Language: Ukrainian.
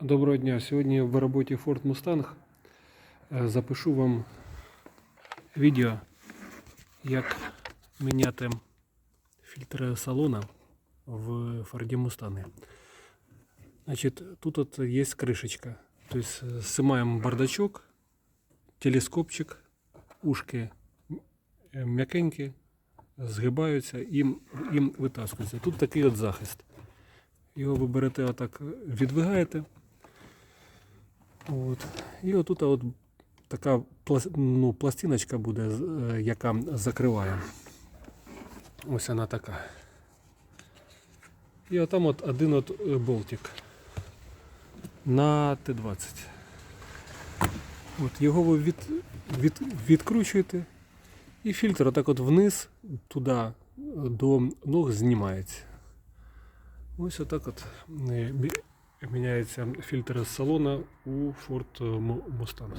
Доброго дня. Сьогодні в роботі Ford Mustang е, запишу вам відео, як міняти фільтри салона в Ford Mustang. Значить, тут от є кришечка. Тобто е, бардачок, телескопчик, ушки е, м'якенькі, згибаються і їм витаскуються. Тут такий от захист. Його ви берете отак, відвигаєте. От. І отут от така ну, пластиночка буде, е, яка закриває. Ось вона така. І отам от один от е, болтик на Т-20. От, його ви від, від, відкручуєте, і фільтр отак от вниз, туди е, до ног знімається. Ось отак от міняється фільтр з салона у Ford Mu- Mustang.